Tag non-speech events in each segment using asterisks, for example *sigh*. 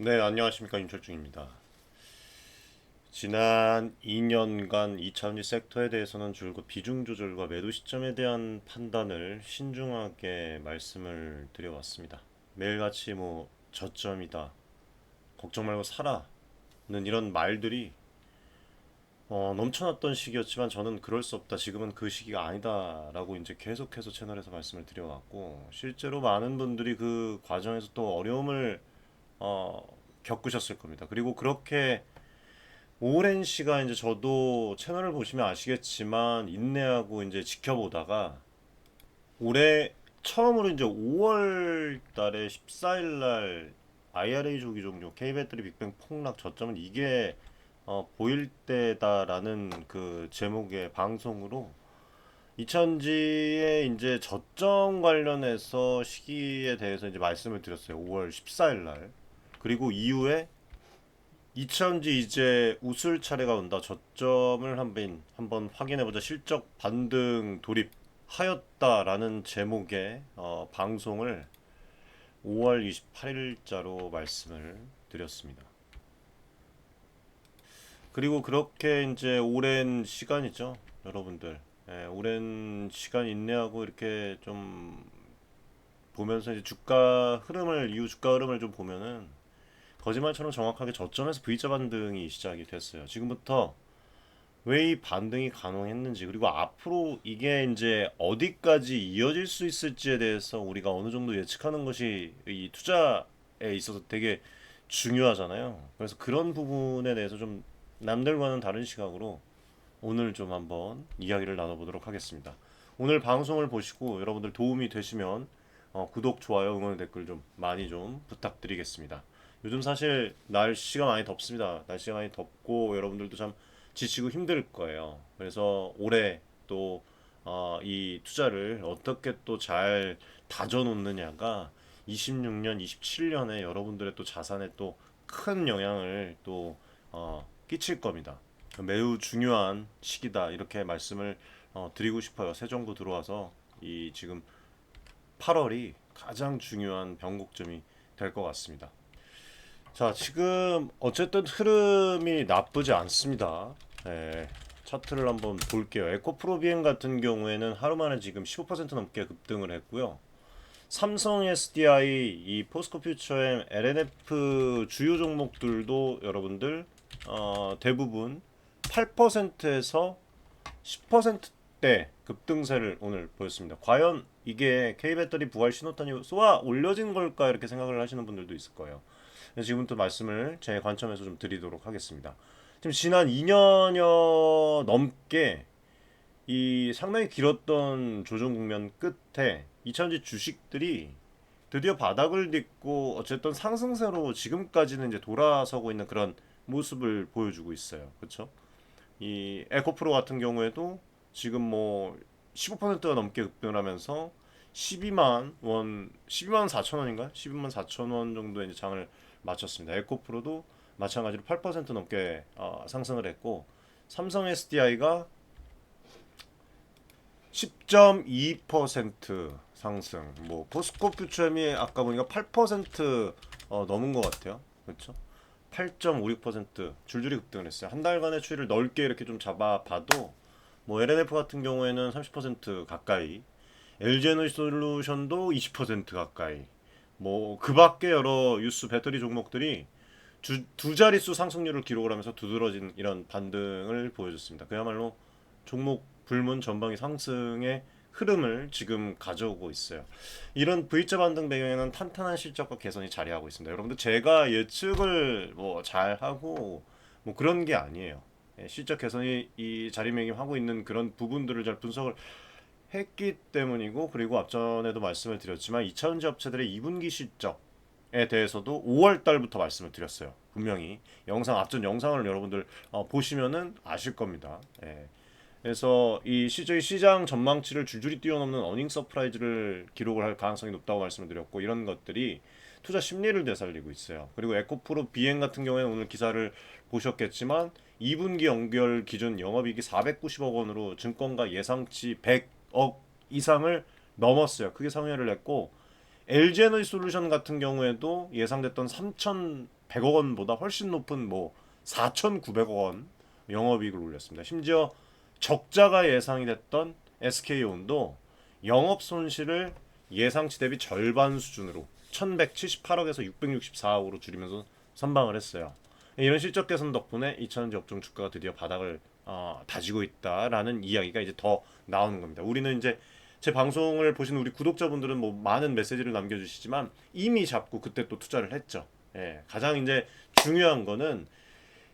네, 안녕하십니까 윤철중입니다. 지난 2년간 2차전지 섹터에 대해서는 줄곧 비중 조절과 매도 시점에 대한 판단을 신중하게 말씀을 드려왔습니다. 매일같이 뭐 저점이다, 걱정 말고 사라는 이런 말들이 어, 넘쳐났던 시기였지만 저는 그럴 수 없다. 지금은 그 시기가 아니다라고 이제 계속해서 채널에서 말씀을 드려왔고 실제로 많은 분들이 그 과정에서 또 어려움을 어, 겪으셨을 겁니다. 그리고 그렇게 오랜 시간 이제 저도 채널을 보시면 아시겠지만 인내하고 이제 지켜보다가 올해 처음으로 이제 5월 달에 14일 날 IRA 조기 종료, K배터리 빅뱅 폭락 저점은 이게 어, 보일 때다라는 그 제목의 방송으로 2000지의 이제 저점 관련해서 시기에 대해서 이제 말씀을 드렸어요. 5월 14일 날. 그리고 이후에 2000지 이제 웃을 차례가 온다. 저점을 한번 한번 확인해 보자. 실적 반등 돌입하였다라는 제목의 어, 방송을 5월 28일자로 말씀을 드렸습니다. 그리고 그렇게 이제 오랜 시간이죠, 여러분들. 예, 오랜 시간 인내하고 이렇게 좀 보면서 이제 주가 흐름을 이후 주가 흐름을 좀 보면은 거짓말처럼 정확하게 저점에서 V자 반등이 시작이 됐어요. 지금부터 왜 이 반등이 가능했는지 그리고 앞으로 이게 이제 어디까지 이어질 수 있을지에 대해서 우리가 어느 정도 예측하는 것이 이 투자에 있어서 되게 중요하잖아요. 그래서 그런 부분에 대해서 좀 남들과는 다른 시각으로 오늘 좀 한번 이야기를 나눠보도록 하겠습니다. 오늘 방송을 보시고 여러분들 도움이 되시면 어, 구독, 좋아요, 응원 댓글 좀 많이 좀 부탁드리겠습니다. 요즘 사실 날씨가 많이 덥습니다. 날씨가 많이 덥고 여러분들도 참 지치고 힘들 거예요. 그래서 올해 또 어, 이 투자를 어떻게 또 잘 다져놓느냐가 26년, 27년에 여러분들의 또 자산에 또 큰 영향을 또 어, 끼칠 겁니다. 매우 중요한 시기다 이렇게 말씀을 어, 드리고 싶어요. 새 정부 들어와서 이 지금 8월이 가장 중요한 변곡점이 될 것 같습니다. 자, 지금 어쨌든 흐름이 나쁘지 않습니다. 예, 차트를 한번 볼게요. 에코프로 비행 같은 경우에는 하루 만에 지금 15% 넘게 급등을 했고요. 삼성 SDI, 이 포스코 퓨처엠, LNF 주요 종목들도 여러분들 어, 대부분 8%에서 10%대 급등세를 오늘 보였습니다. 과연 이게 K배터리 부활 신호탄이 쏘아 올려진 걸까 이렇게 생각을 하시는 분들도 있을 거예요. 지금부터 말씀을 제 관점에서 좀 드리도록 하겠습니다. 지금 지난 2년여 넘게 이 상당히 길었던 조정 국면 끝에 2000지 주식들이 드디어 바닥을 딛고 어쨌든 상승세로 지금까지는 이제 돌아서고 있는 그런 모습을 보여주고 있어요. 그렇죠? 이 에코프로 같은 경우에도 지금 뭐 15%가 넘게 급등을 하면서 12만 원, 12만 4천 원인가? 12만 4천 원 정도의 장을 마쳤습니다. 에코프로도 마찬가지로 8% 넘게 어, 상승을 했고 삼성 SDI가 10.2% 상승. 뭐 포스코 퓨처엠이 아까 보니까 8% 어, 넘은 것 같아요. 그렇죠? 8.56% 줄줄이 급등을 했어요. 한 달간의 추이를 넓게 이렇게 좀 잡아봐도 뭐 LNF 같은 경우에는 30% 가까이, LG에너지 솔루션도 20% 가까이, 뭐 그밖에 여러 유스 배터리 종목들이 주, 두 자릿수 상승률을 기록을 하면서 두드러진 이런 반등을 보여줬습니다. 그야말로 종목 불문 전방위 상승의 흐름을 지금 가져오고 있어요. 이런 V자 반등 배경에는 탄탄한 실적과 개선이 자리하고 있습니다. 여러분들 제가 예측을 뭐 잘하고 뭐 그런 게 아니에요. 예, 실적 개선이 이 자리매김하고 있는 그런 부분들을 잘 분석을 했기 때문이고 그리고 앞전에도 말씀을 드렸지만 2차전지 업체들의 2분기 실적에 대해서도 5월 달부터 말씀을 드렸어요. 분명히 영상 앞전 영상을 여러분들 어, 보시면은 아실 겁니다. 예. 그래서 이 시저의 시장 전망치를 줄줄이 뛰어넘는 어닝 서프라이즈를 기록을 할 가능성이 높다고 말씀을 드렸고 이런 것들이 투자 심리를 되살리고 있어요. 그리고 에코프로 비행 같은 경우에는 오늘 기사를 보셨겠지만 2분기 연결 기준 영업이익이 490억 원으로 증권가 예상치 100 억 이상을 넘었어요. 크게 상회를 했고 LG에너지 솔루션 같은 경우에도 예상됐던 100억 원보다 훨씬 높은 뭐 4,900억 원 영업이익을 올렸습니다. 심지어 적자가 예상이 됐던 SK온도 영업 손실을 예상치 대비 절반 수준으로 1,178억에서 664억으로 줄이면서 선방을 했어요. 이런 실적 개선 덕분에 2차전지 업종 주가가 드디어 바닥을 어, 다지고 있다라는 이야기가 이제 더 나오는 겁니다. 우리는 이제 제 방송을 보시는 우리 구독자분들은 뭐 많은 메시지를 남겨주시지만 이미 잡고 그때 또 투자를 했죠. 예, 가장 이제 중요한 거는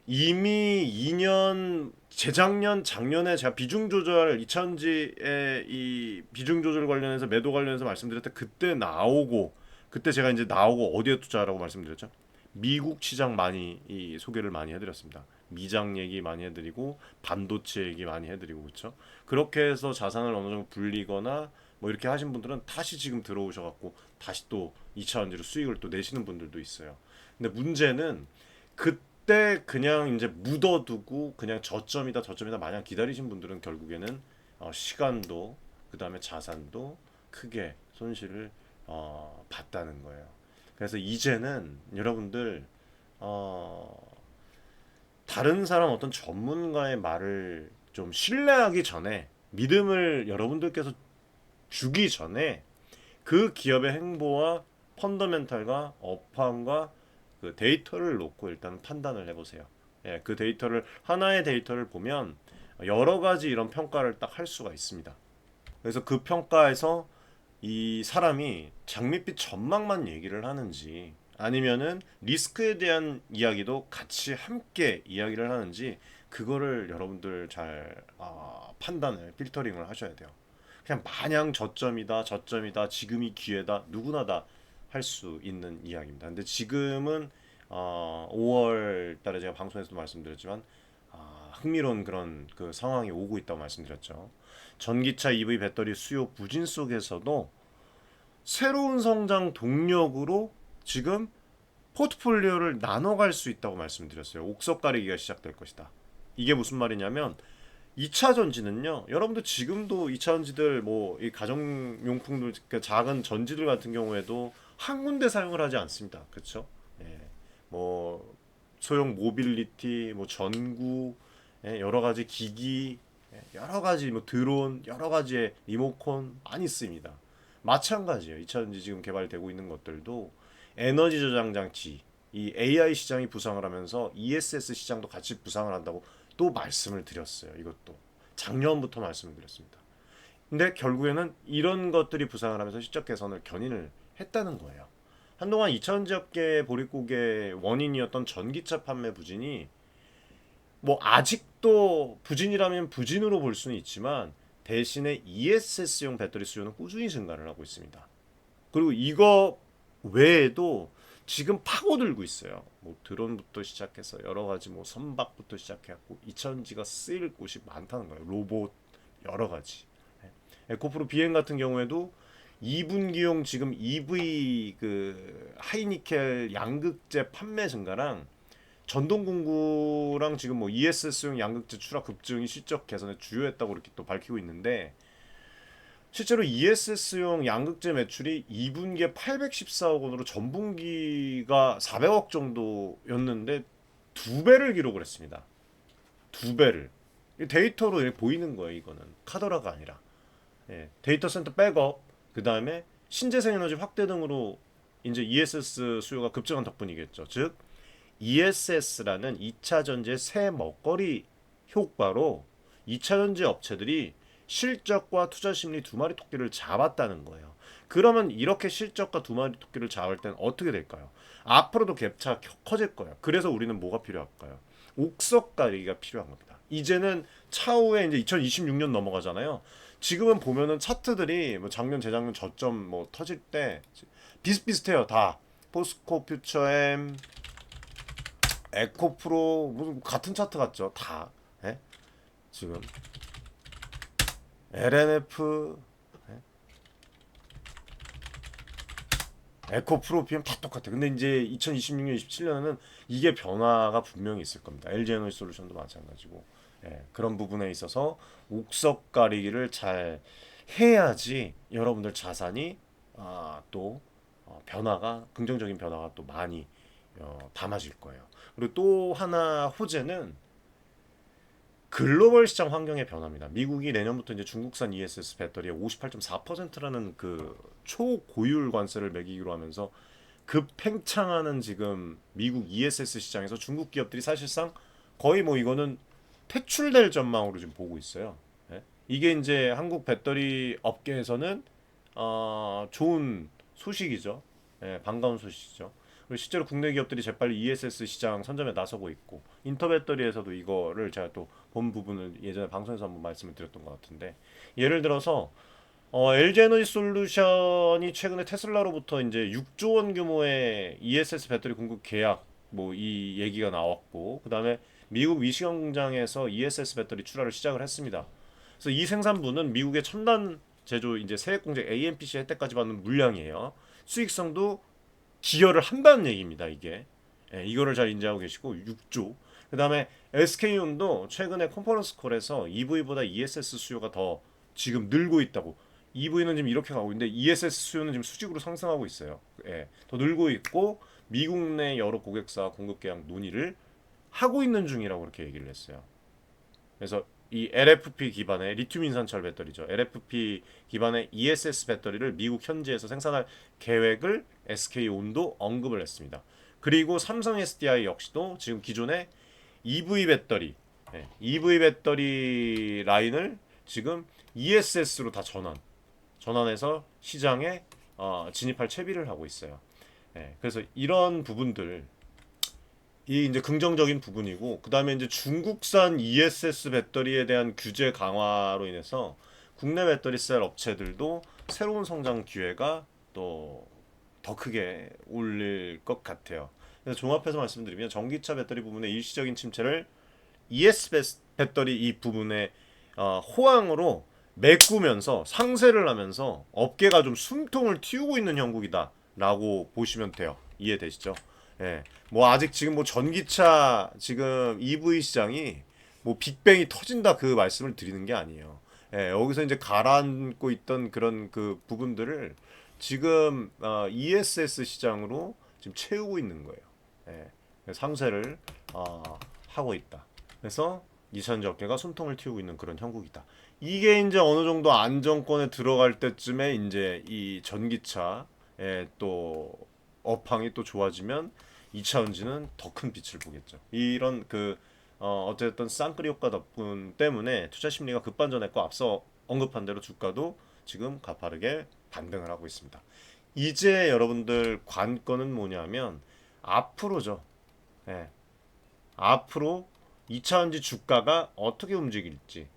이미 2년 재작년 작년에 제가 비중 조절 2차전지의 이 비중 조절 관련해서 매도 관련해서 말씀드렸을 때 그때 나오고 그때 제가 이제 나오고 어디에 투자하라고 말씀드렸죠? 미국 시장 많이 이 소개를 많이 해드렸습니다. 미장 얘기 많이 해드리고 반도체 얘기 많이 해드리고 그렇죠. 그렇게 해서 자산을 어느 정도 불리거나 뭐 이렇게 하신 분들은 다시 지금 들어오셔갖고 다시 또 2차전지로 수익을 또 내시는 분들도 있어요. 근데 문제는 그때 그냥 이제 묻어두고 그냥 저점이다 저점이다 마냥 기다리신 분들은 결국에는 어, 시간도 그 다음에 자산도 크게 손실을 어, 봤다는 거예요. 그래서 이제는 여러분들 어, 다른 사람 어떤 전문가의 말을 좀 신뢰하기 전에 믿음을 여러분들께서 주기 전에 그 기업의 행보와 펀더멘탈과 업황과 그 데이터를 놓고 일단 판단을 해보세요. 예, 그 데이터를 하나의 데이터를 보면 여러 가지 이런 평가를 딱 할 수가 있습니다. 그래서 그 평가에서 이 사람이 장밋빛 전망만 얘기를 하는지 아니면은 리스크에 대한 이야기도 같이 함께 이야기를 하는지 그거를 여러분들 잘 아, 판단을 필터링을 하셔야 돼요. 그냥 마냥 저점이다 저점이다 지금이 기회다 누구나 다 할 수 있는 이야기입니다. 근데 지금은 어, 5월 달에 제가 방송에서도 말씀드렸지만 아, 흥미로운 그런 그 상황이 오고 있다고 말씀드렸죠. 전기차 EV 배터리 수요 부진 속에서도 새로운 성장 동력으로 지금 포트폴리오를 나눠갈 수 있다고 말씀드렸어요. 옥석 가리기가 시작될 것이다. 이게 무슨 말이냐면 2차 전지는요. 여러분들 지금도 2차 전지들 뭐 이 가정용품들 그러니까 작은 전지들 같은 경우에도 한 군데 사용을 하지 않습니다. 그렇죠? 예. 뭐 소형 모빌리티, 뭐 전구, 예, 여러 가지 기기, 예, 여러 가지 뭐 드론, 여러 가지의 리모컨 많이 씁니다. 마찬가지예요. 2차전지 지금 개발되고 있는 것들도 에너지 저장 장치, 이 AI 시장이 부상을 하면서 ESS 시장도 같이 부상을 한다고 또 말씀을 드렸어요. 이것도 작년부터 말씀을 드렸습니다. 근데 결국에는 이런 것들이 부상을 하면서 실적 개선을 견인을 했다는 거예요. 한동안 2차전지 업계 보릿고개 원인이었던 전기차 판매 부진이 뭐 아직도 부진이라면 부진으로 볼 수는 있지만 대신에 ESS용 배터리 수요는 꾸준히 증가를 하고 있습니다. 그리고 이거 외에도 지금 파고들고 있어요. 뭐 드론부터 시작해서 여러 가지 뭐 선박부터 시작해갖고 2차전지가 쓰일 곳이 많다는 거예요. 로봇 여러 가지. 에코프로 비행 같은 경우에도 2분기용 지금 EV 그 하이니켈 양극재 판매 증가랑 전동공구랑 지금 뭐 ESS용 양극재 추락 급증이 실적 개선에 주요했다고 이렇게 또 밝히고 있는데 실제로 ESS용 양극재 매출이 2분기에 814억 원으로 전분기가 400억 정도였는데 두 배를 기록을 했습니다. 두 배를. 데이터로 보이는 거예요, 이거는. 카더라가 아니라. 예, 데이터 센터 백업, 그 다음에 신재생 에너지 확대 등으로 이제 ESS 수요가 급증한 덕분이겠죠. 즉, ESS라는 2차 전지의 새 먹거리 효과로 2차 전지 업체들이 실적과 투자 심리 두 마리 토끼를 잡았다는 거예요. 그러면 이렇게 실적과 두 마리 토끼를 잡을 땐 어떻게 될까요? 앞으로도 갭차 커질 거예요. 그래서 우리는 뭐가 필요할까요? 옥석 가리기가 필요한 겁니다. 이제는 차후에 이제 2026년 넘어가잖아요. 지금은 보면은 차트들이 뭐 작년 재작년 저점 뭐 터질 때 비슷비슷해요. 다 포스코 퓨처엠 에코프로 무슨 같은 차트 같죠? 다 예? 지금 LNF 예? 에코프로 PM 다 똑같아. 근데 이제 2026년, 27년에는 이게 변화가 분명히 있을 겁니다. LG 에너지 솔루션도 마찬가지고 예, 그런 부분에 있어서 옥석 가리기를 잘 해야지 여러분들 자산이 아, 또 어, 변화가 긍정적인 변화가 또 많이 어, 담아질 거예요. 그리고 또 하나 호재는 글로벌 시장 환경의 변화입니다. 미국이 내년부터 이제 중국산 ESS 배터리에 58.4%라는 그 초고율 관세를 매기기로 하면서 급팽창하는 지금 미국 ESS 시장에서 중국 기업들이 사실상 거의 뭐 이거는 퇴출될 전망으로 지금 보고 있어요. 예? 이게 이제 한국 배터리 업계에서는 어, 좋은 소식이죠. 예, 반가운 소식이죠. 실제로 국내 기업들이 재빨리 ESS 시장 선점에 나서고 있고 인터배터리에서도 이거를 제가 또 본 부분을 예전에 방송에서 한번 말씀을 드렸던 것 같은데 예를 들어서 어, LG 에너지 솔루션이 최근에 테슬라로부터 이제 6조 원 규모의 ESS 배터리 공급 계약 뭐 이 얘기가 나왔고 그다음에 미국 미시건 공장에서 ESS 배터리 출하를 시작을 했습니다. 그래서 이 생산부는 미국의 첨단 제조 이제 세액 공제 AMPC 혜택까지 받는 물량이에요. 수익성도 기여를 한다는 얘기입니다. 이게 예, 이거를 잘 인지하고 계시고 6조. 그 다음에 SK온도 최근에 컨퍼런스 콜에서 EV보다 ESS 수요가 더 지금 늘고 있다고. EV는 지금 이렇게 가고 있는데 ESS 수요는 지금 수직으로 상승하고 있어요. 예, 더 늘고 있고 미국 내 여러 고객사 공급 계약 논의를 하고 있는 중이라고 그렇게 얘기를 했어요. 그래서 이 LFP 기반의 리튬 인산철 배터리죠. LFP 기반의 ESS 배터리를 미국 현지에서 생산할 계획을 SK온도 언급을 했습니다. 그리고 삼성 SDI 역시도 지금 기존의 EV 배터리, 예, EV 배터리 라인을 지금 ESS로 다 전환, 전환해서 시장에 어, 진입할 채비를 하고 있어요. 예, 그래서 이런 부분들 이 이제 긍정적인 부분이고 그다음에 이제 중국산 ESS 배터리에 대한 규제 강화로 인해서 국내 배터리 셀 업체들도 새로운 성장 기회가 또 더 크게 올릴 것 같아요. 그래서 종합해서 말씀드리면 전기차 배터리 부분의 일시적인 침체를 ES 배터리 이 부분의 어, 호황으로 메꾸면서 상세를 하면서 업계가 좀 숨통을 틔우고 있는 형국이다라고 보시면 돼요. 이해되시죠? 예. 뭐 아직 지금 뭐 전기차 지금 EV 시장이 뭐 빅뱅이 터진다 그 말씀을 드리는 게 아니에요. 예, 여기서 이제 가라앉고 있던 그런 그 부분들을 지금 어, ESS 시장으로 지금 채우고 있는 거예요. 예, 상세를 어, 하고 있다. 그래서 이천지 업계가 숨통을 틔우고 있는 그런 형국이다. 이게 이제 어느 정도 안정권에 들어갈 때쯤에 이제 이 전기차의 또 업황이 또 좋아지면 2차 전지는 더 큰 빛을 보겠죠. 이런 그 어, 어쨌든 쌍끌이 효과 덕분 때문에 투자 심리가 급반전했고 앞서 언급한 대로 주가도 지금 가파르게 반등을 하고 있습니다. 이제 여러분들 관건은 뭐냐면 앞으로죠. 예. 앞으로 2차전지 주가가 어떻게 움직일지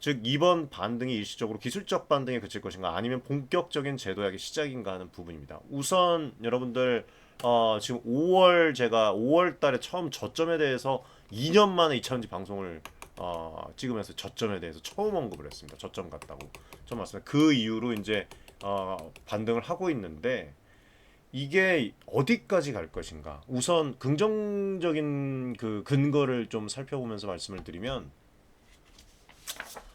즉 이번 반등이 일시적으로 기술적 반등에 그칠 것인가 아니면 본격적인 제도약의 시작인가 하는 부분입니다. 우선 여러분들 어, 지금 5월 제가 5월 달에 처음 저점에 대해서 2년 만에 2차전지 방송을 어, 찍으면서 저점에 대해서 처음 언급을 했습니다. 저점 같다고 처음 말씀드렸습니다. 그 이후로 이제 어, 반등을 하고 있는데 이게 어디까지 갈 것인가? 우선 긍정적인 그 근거를 좀 살펴보면서 말씀을 드리면 아,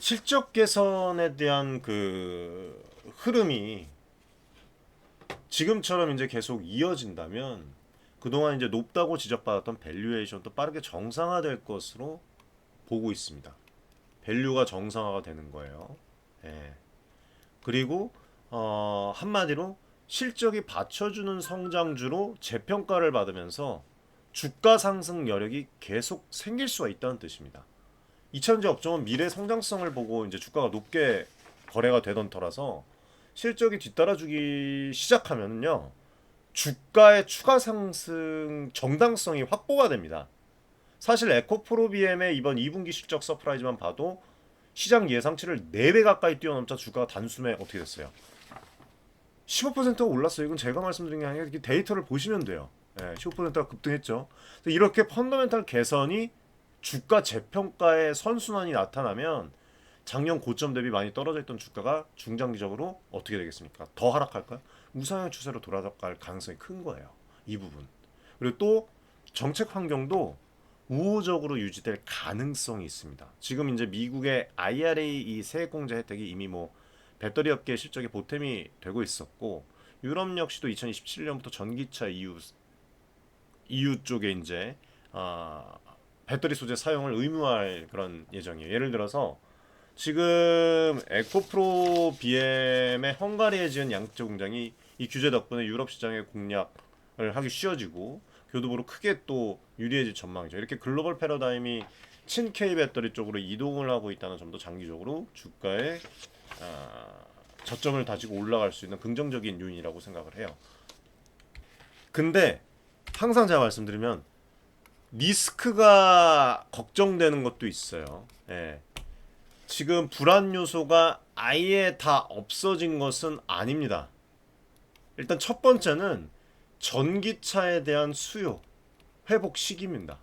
실적 개선에 대한 그 흐름이 지금처럼 이제 계속 이어진다면 그동안 이제 높다고 지적받았던 밸류에이션도 빠르게 정상화될 것으로 보고 있습니다. 밸류가 정상화가 되는 거예요. 예. 그리고 어, 한마디로 실적이 받쳐주는 성장주로 재평가를 받으면서 주가 상승 여력이 계속 생길 수가 있다는 뜻입니다. 이차전지 업종은 미래 성장성을 보고 이제 주가가 높게 거래가 되던 터라서 실적이 뒤따라주기 시작하면요 주가의 추가 상승 정당성이 확보가 됩니다. 사실 에코프로비엠의 이번 2분기 실적 서프라이즈만 봐도 시장 예상치를 4배 가까이 뛰어넘자 주가가 단숨에 어떻게 됐어요? 15%가 올랐어요. 이건 제가 말씀드린 게 아니라 데이터를 보시면 돼요. 예, 15%가 급등했죠. 이렇게 펀더멘탈 개선이 주가 재평가의 선순환이 나타나면 작년 고점 대비 많이 떨어져 있던 주가가 중장기적으로 어떻게 되겠습니까? 더 하락할까요? 우상향 추세로 돌아갈 가능성이 큰 거예요. 이 부분. 그리고 또 정책 환경도 우호적으로 유지될 가능성이 있습니다. 지금 이제 미국의 IRA 이 세액 공제 혜택이 이미 뭐 배터리 업계 실적에 보탬이 되고 있었고 유럽 역시도 2027년부터 전기차 EU EU 쪽에 이제 아, 배터리 소재 사용을 의무화할 그런 예정이에요. 예를 들어서 지금 에코프로 BM의 헝가리에 지은 양재 공장이 이 규제 덕분에 유럽 시장의 공략을 하기 쉬워지고 교두보로 크게 또 유리해질 전망이죠. 이렇게 글로벌 패러다임이 친K 배터리 쪽으로 이동을 하고 있다는 점도 장기적으로 주가에 아, 저점을 다지고 올라갈 수 있는 긍정적인 요인이라고 생각을 해요. 근데 항상 제가 말씀드리면 리스크가 걱정되는 것도 있어요. 예. 지금 불안 요소가 아예 다 없어진 것은 아닙니다. 일단 첫 번째는 전기차에 대한 수요 회복 시기입니다.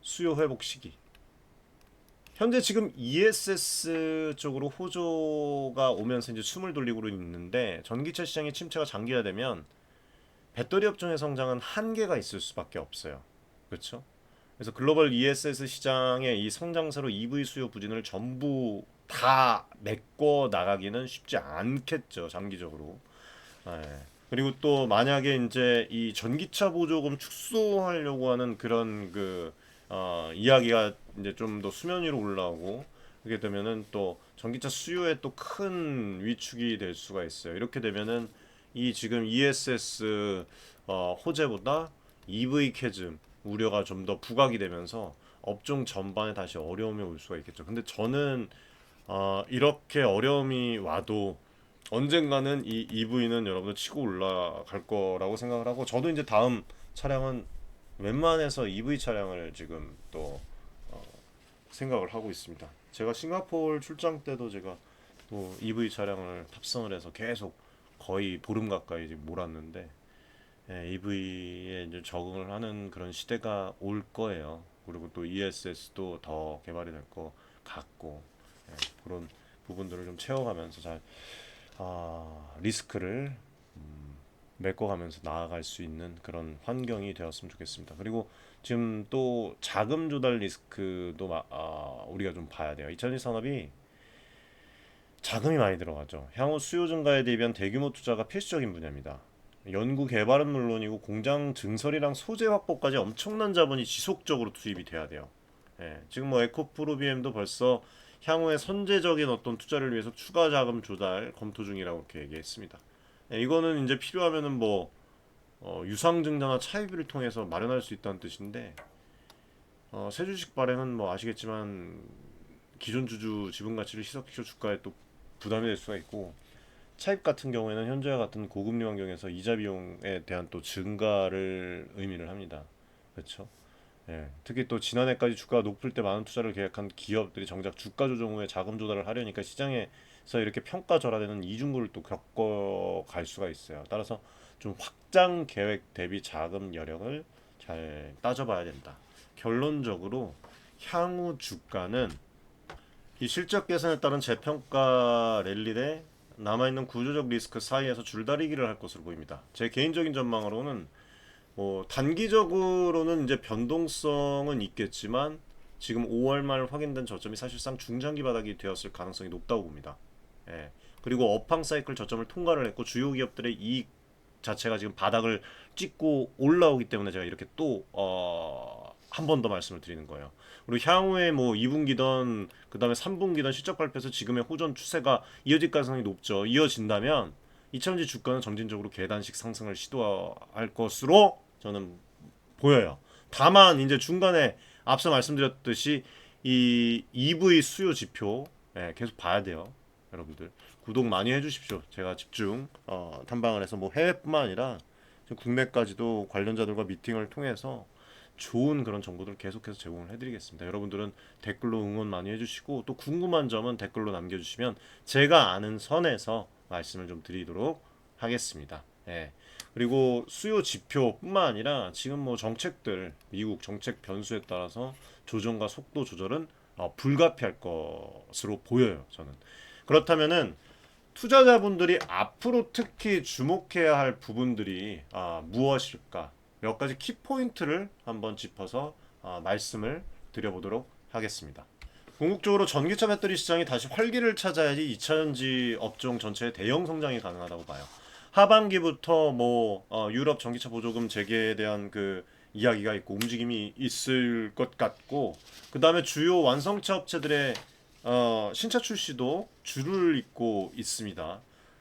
수요 회복 시기. 현재 지금 ESS 쪽으로 호조가 오면서 이제 숨을 돌리고 있는데 전기차 시장의 침체가 장기화되면 배터리 업종의 성장은 한계가 있을 수밖에 없어요. 그렇죠? 그래서 글로벌 ESS 시장의 이 성장세로 EV 수요 부진을 전부 다 메꿔 나가기는 쉽지 않겠죠 장기적으로. 예. 그리고 또 만약에 이제 이 전기차 보조금 축소하려고 하는 그런 그 어, 이야기가 이제 좀 더 수면 위로 올라오고 그렇게 되면은 또 전기차 수요에 또 큰 위축이 될 수가 있어요. 이렇게 되면은 이 지금 ESS 어, 호재보다 EV 캐즘 우려가 좀 더 부각이 되면서 업종 전반에 다시 어려움이 올 수가 있겠죠. 근데 저는 어, 이렇게 어려움이 와도 언젠가는 이 EV는 여러분들 치고 올라갈 거라고 생각을 하고 저도 이제 다음 차량은 웬만해서 EV 차량을 지금 또 어, 생각을 하고 있습니다. 제가 싱가포르 출장 때도 제가 또 EV 차량을 탑승을 해서 계속 거의 보름 가까이 몰았는데 예, EV에 이제 적응을 하는 그런 시대가 올 거예요. 그리고 또 ESS도 더 개발이 될 것 같고 예, 그런 부분들을 좀 채워가면서 잘 아, 리스크를 음, 메꿔가면서 나아갈 수 있는 그런 환경이 되었으면 좋겠습니다. 그리고 지금 또 자금 조달 리스크도 마, 아, 우리가 좀 봐야 돼요. 2021 산업이 자금이 많이 들어가죠. 향후 수요 증가에 대비한 대규모 투자가 필수적인 분야입니다. 연구 개발은 물론이고 공장 증설이랑 소재 확보까지 엄청난 자본이 지속적으로 투입이 돼야 돼요. 예, 지금 뭐 에코프로비엠도 벌써 향후에 선제적인 어떤 투자를 위해서 추가 자금 조달 검토 중이라고 이렇게 얘기했습니다. 예, 이거는 이제 필요하면은 뭐 어, 유상증자나 차입을 통해서 마련할 수 있다는 뜻인데 어, 세주식 발행은 뭐 아시겠지만 기존 주주 지분 가치를 희석시켜 주가에 또 부담이 될 수가 있고 차입 같은 경우에는 현재와 같은 고금리 환경에서 이자 비용에 대한 또 증가를 의미를 합니다. 그렇죠? 예, 특히 또 지난해까지 주가가 높을 때 많은 투자를 계획한 기업들이 정작 주가 조정 후에 자금 조달을 하려니까 시장에서 이렇게 평가 절하되는 이중구를 또 겪어 갈 수가 있어요. 따라서 좀 확장 계획 대비 자금 여력을 잘 따져봐야 된다. 결론적으로 향후 주가는 이 실적 개선에 따른 재평가 랠리에 남아있는 구조적 리스크 사이에서 줄다리기를 할 것으로 보입니다. 제 개인적인 전망으로는 뭐 단기적으로는 이제 변동성은 있겠지만 지금 5월 말 확인된 저점이 사실상 중장기 바닥이 되었을 가능성이 높다고 봅니다. 예. 그리고 업황 사이클 저점을 통과를 했고 주요 기업들의 이익 자체가 지금 바닥을 찍고 올라오기 때문에 제가 이렇게 또 어, 한 번 더 말씀을 드리는 거예요. 그리고 향후에 뭐 2분기든 그다음에 3분기든 실적 발표에서 지금의 호전 추세가 이어질 가능성이 높죠. 이어진다면 이차전지 주가는 점진적으로 계단식 상승을 시도할 것으로 저는 보여요. 다만 이제 중간에 앞서 말씀드렸듯이 이 EV 수요 지표 예, 계속 봐야 돼요. 여러분들 구독 많이 해주십시오. 제가 집중 어, 탐방을 해서 뭐 해외뿐만 아니라 국내까지도 관련자들과 미팅을 통해서 좋은 그런 정보들을 계속해서 제공을 해드리겠습니다. 여러분들은 댓글로 응원 많이 해주시고 또 궁금한 점은 댓글로 남겨주시면 제가 아는 선에서 말씀을 좀 드리도록 하겠습니다. 예. 그리고 수요 지표뿐만 아니라 지금 뭐 정책들 미국 정책 변수에 따라서 조정과 속도 조절은 어, 불가피할 것으로 보여요. 저는 그렇다면은 투자자분들이 앞으로 특히 주목해야 할 부분들이 아, 무엇일까? 몇 가지 키 포인트를 한번 짚어서 아, 말씀을 드려보도록 하겠습니다. 궁극적으로 전기차 배터리 시장이 다시 활기를 찾아야지 2차전지 업종 전체의 대형 성장이 가능하다고 봐요. 하반기부터 뭐 어, 유럽 전기차 보조금 재개에 대한 그 이야기가 있고 움직임이 있을 것 같고 그 다음에 주요 완성차 업체들의 어, 신차 출시도 줄을 잇고 있습니다.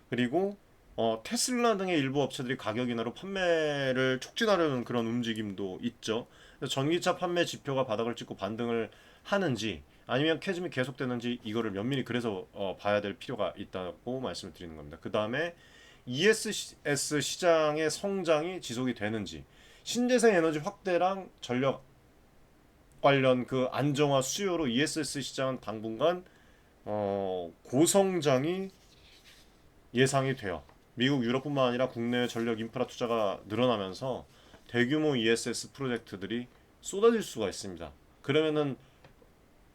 그리고 어, 테슬라 등의 일부 업체들이 가격 인하로 판매를 촉진하려는 그런 움직임도 있죠. 전기차 판매 지표가 바닥을 찍고 반등을 하는지 아니면 캐즘이 계속되는지 이거를 면밀히 그래서 어, 봐야 될 필요가 있다고 말씀을 드리는 겁니다. 그 다음에 ESS 시장의 성장이 지속이 되는지 신재생 에너지 확대랑 전력 관련 그 안정화 수요로 ESS 시장은 당분간 어, 고성장이 예상이 돼요. 미국, 유럽뿐만 아니라 국내 전력 인프라 투자가 늘어나면서 대규모 ESS 프로젝트들이 쏟아질 수가 있습니다. 그러면은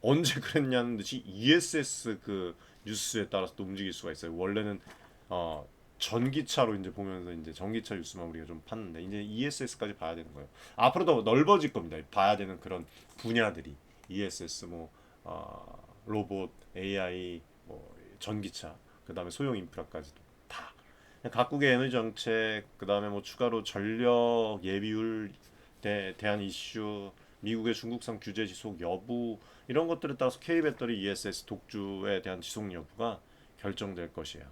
언제 *laughs* 그랬냐는 듯이 ESS 그 뉴스에 따라서 또 움직일 수가 있어요. 원래는 어 전기차로 이제 보면서 이제 전기차 뉴스만 우리가 좀 팠는데 이제 ESS까지 봐야 되는 거예요. 앞으로 더 넓어질 겁니다. 봐야 되는 그런 분야들이 ESS 뭐 어, 로봇, AI, 뭐 전기차, 그 다음에 소형 인프라까지도 다 각국의 에너지 정책, 그 다음에 뭐 추가로 전력 예비율 대, 대한 이슈, 미국의 중국산 규제 지속 여부 이런 것들에 따라서 K 배터리 ESS 독주에 대한 지속 여부가 결정될 것이에요.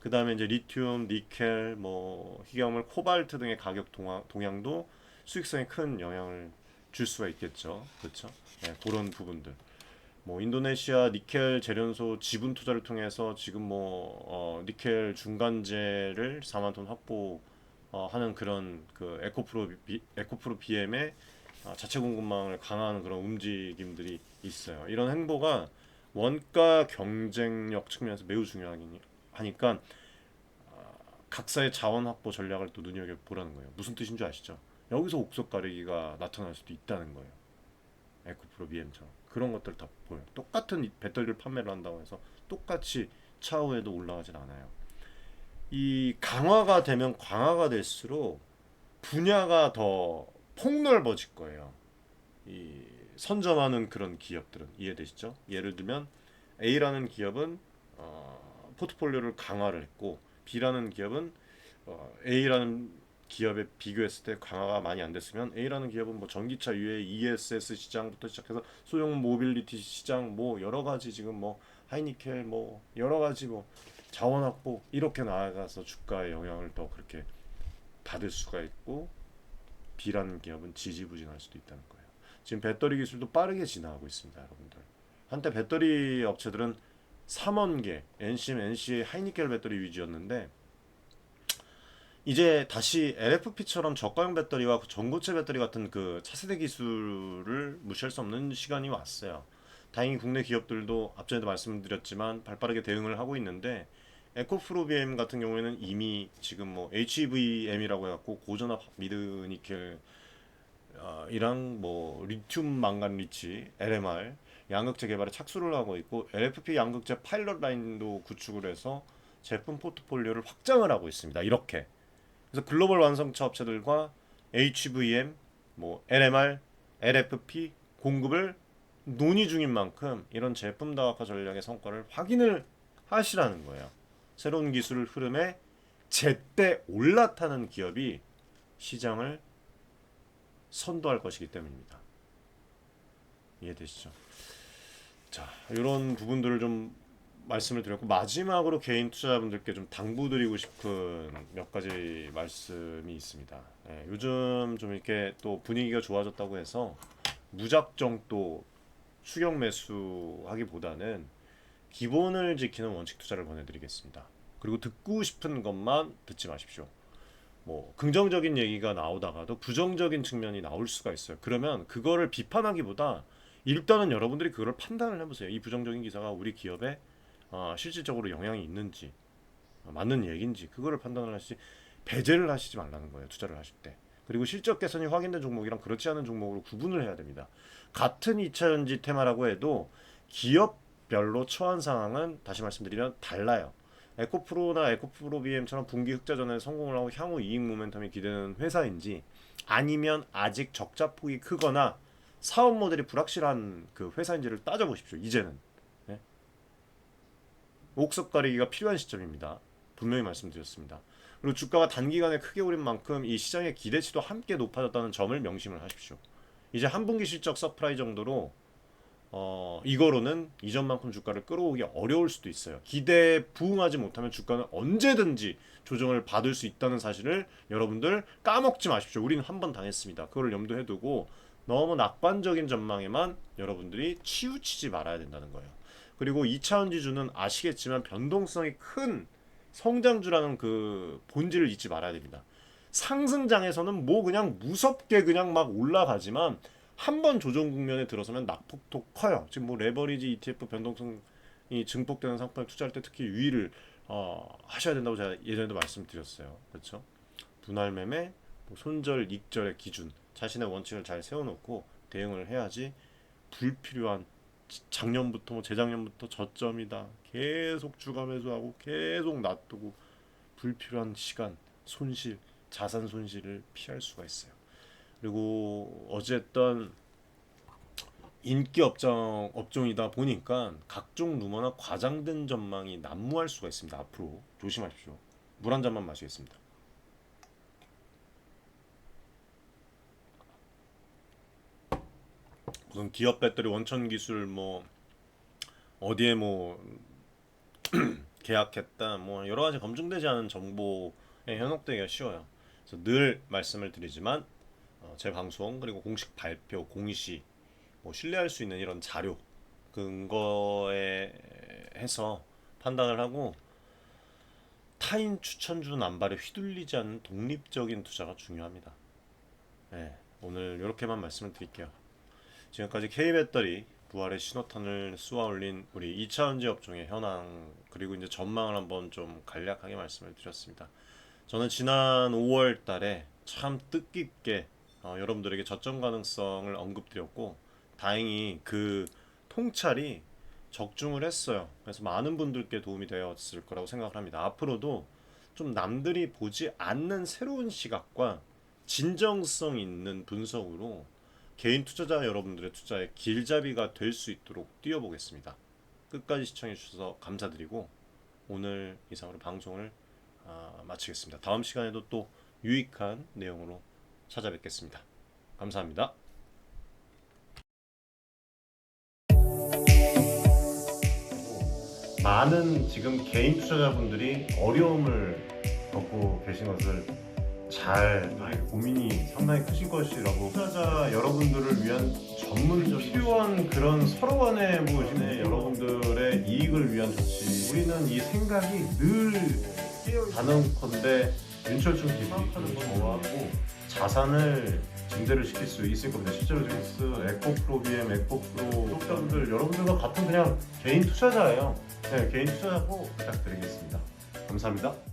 그 다음에 이제 리튬, 니켈, 뭐 희귀화물, 코발트 등의 가격 동하, 동향도 수익성에 큰 영향을 줄 수가 있겠죠. 그렇죠? 네, 그런 부분들. 뭐 인도네시아 니켈 재련소 지분 투자를 통해서 지금 뭐 어, 니켈 중간재를 4만 톤 확보 어, 하는 그런 그 에코프로 비, 에코프로 BM의 어, 자체 공급망을 강화하는 그런 움직임들이 있어요. 이런 행보가 원가 경쟁력 측면에서 매우 중요하니까 어, 각사의 자원 확보 전략을 또 눈여겨 보라는 거예요. 무슨 뜻인 줄 아시죠? 여기서 옥석 가리기가 나타날 수도 있다는 거예요. 에코프로 BM처럼 그런 것들 다 보여요. 똑같은 이 배터리를 판매를 한다고 해서 똑같이 차후에도 올라가진 않아요. 이 강화가 되면 강화가 될수록 분야가 더 폭넓어질 거예요. 이 선점하는 그런 기업들은 이해되시죠? 예를 들면 A라는 기업은 어, 포트폴리오를 강화를 했고 B라는 기업은 어, A라는 기업에 비교했을 때 강화가 많이 안 됐으면 A라는 기업은 뭐 전기차 유해 ESS 시장부터 시작해서 소형 모빌리티 시장 뭐 여러 가지 지금 뭐 하이니켈 뭐 여러 가지 뭐 자원 확보 이렇게 나아가서 주가에 영향을 더 그렇게 받을 수가 있고 B라는 기업은 지지부진할 수도 있다는 거예요. 지금 배터리 기술도 빠르게 진화하고 있습니다, 여러분들. 한때 배터리 업체들은 삼원계, NCM, NC의 하이니켈 배터리 위주였는데 이제 다시 LFP처럼 저가형 배터리와 전고체 배터리 같은 그 차세대 기술을 무시할 수 없는 시간이 왔어요. 다행히 국내 기업들도 앞전에도 말씀드렸지만 발빠르게 대응을 하고 있는데 에코프로비엠 같은 경우에는 이미 지금 뭐 HVM이라고 해갖고 고전압 미드 니켈 어, 이랑 뭐 리튬 망간 리치 LMR 양극재 개발에 착수를 하고 있고 LFP 양극재 파일럿 라인도 구축을 해서 제품 포트폴리오를 확장을 하고 있습니다. 이렇게 그래서 글로벌 완성차 업체들과 HVM, 뭐 LMR, LFP 공급을 논의 중인 만큼 이런 제품 다각화 전략의 성과를 확인을 하시라는 거예요. 새로운 기술 흐름에 제때 올라타는 기업이 시장을 선도할 것이기 때문입니다. 이해되시죠? 자, 이런 부분들을 좀 말씀을 드렸고 마지막으로 개인 투자자분들께 좀 당부드리고 싶은 몇 가지 말씀이 있습니다. 예, 요즘 좀 이렇게 또 분위기가 좋아졌다고 해서 무작정 또 추격 매수하기보다는 기본을 지키는 원칙 투자를 권해드리겠습니다. 그리고 듣고 싶은 것만 듣지 마십시오. 뭐 긍정적인 얘기가 나오다가도 부정적인 측면이 나올 수가 있어요. 그러면 그거를 비판하기보다 일단은 여러분들이 그걸 판단을 해보세요. 이 부정적인 기사가 우리 기업에 어, 실질적으로 영향이 있는지 어, 맞는 얘기인지 그거를 판단을 하시지 배제를 하시지 말라는 거예요. 투자를 하실 때. 그리고 실적 개선이 확인된 종목이랑 그렇지 않은 종목으로 구분을 해야 됩니다. 같은 2차전지 테마라고 해도 기업별로 처한 상황은 다시 말씀드리면 달라요. 에코프로나 에코프로 BM처럼 분기 흑자전에 성공을 하고 향후 이익 모멘텀이 기대되는 회사인지 아니면 아직 적자 폭이 크거나 사업 모델이 불확실한 그 회사인지를 따져보십시오. 이제는 옥석 가리기가 필요한 시점입니다. 분명히 말씀드렸습니다. 그리고 주가가 단기간에 크게 오른 만큼 이 시장의 기대치도 함께 높아졌다는 점을 명심을 하십시오. 이제 한 분기 실적 서프라이 정도로 어, 이거로는 이전만큼 주가를 끌어오기 어려울 수도 있어요. 기대에 부응하지 못하면 주가는 언제든지 조정을 받을 수 있다는 사실을 여러분들 까먹지 마십시오. 우리는 한 번 당했습니다. 그걸 염두에 두고 너무 낙관적인 전망에만 여러분들이 치우치지 말아야 된다는 거예요. 그리고 2차원 지주는 아시겠지만 변동성이 큰 성장주라는 그 본질을 잊지 말아야 됩니다. 상승장에서는 뭐 그냥 무섭게 그냥 막 올라가지만 한 번 조정 국면에 들어서면 낙폭도 커요. 지금 뭐 레버리지 ETF 변동성이 증폭되는 상품에 투자할 때 특히 유의를 어, 하셔야 된다고 제가 예전에도 말씀드렸어요. 그렇죠? 분할 매매, 뭐 손절, 익절의 기준, 자신의 원칙을 잘 세워놓고 대응을 해야지 불필요한 지- 작년부터 뭐 재작년부터 저점이다 계속 주가 매수하고 계속 놔두고 불필요한 시간 손실 자산 손실을 피할 수가 있어요. 그리고 어쨌든 인기 업종 업종이다 보니까 각종 루머나 과장된 전망이 난무할 수가 있습니다. 앞으로 조심하십시오. 물 한 잔만 마시겠습니다. 무슨 기업 배터리 원천 기술 뭐 어디에 뭐 *clears throat* 계약했다 뭐 여러 가지 검증되지 않은 정보에 현혹되기가 쉬워요. 그래서 늘 말씀을 드리지만 어, 제 방송 그리고 공식 발표 공시 뭐 신뢰할 수 있는 이런 자료 근거에 해서 판단을 하고 타인 추천주 남발에 휘둘리지 않는 독립적인 투자가 중요합니다. 네, 오늘 이렇게만 말씀을 드릴게요. 지금까지 K배터리 부활의 신호탄을 쏘아 올린 우리 2차원지 업종의 현황 그리고 이제 전망을 한번 좀 간략하게 말씀을 드렸습니다. 저는 지난 5월 달에 참 뜻깊게 어, 여러분들에게 저점 가능성을 언급드렸고 다행히 그 통찰이 적중을 했어요. 그래서 많은 분들께 도움이 되었을 거라고 생각을 합니다. 앞으로도 좀 남들이 보지 않는 새로운 시각과 진정성 있는 분석으로 개인 투자자 여러분들의 투자의 길잡이가 될 수 있도록 뛰어보겠습니다. 끝까지 시청해 주셔서 감사드리고 오늘 이상으로 방송을 아, 마치겠습니다. 다음 시간에도 또 유익한 내용으로 찾아뵙겠습니다. 감사합니다. 많은 지금 개인 투자자분들이 어려움을 겪고 계신 것을 잘 고민이 상당히 크실 것이라고 투자자 여러분들을 위한 전문적 필요한 그런 서로 간의 뭐 지금 여러분들의 이익을 위한 조치 우리는 이 생각이 늘 단언컨대 윤철중 TV 저하고 자산을 증대를 시킬 수 있을 겁니다. 실제로 징스, 에코프로 BM, 에코프로 구독자분들 여러분들과 같은 그냥 개인 투자자예요. 네, 개인 투자자고 부탁드리겠습니다. 감사합니다.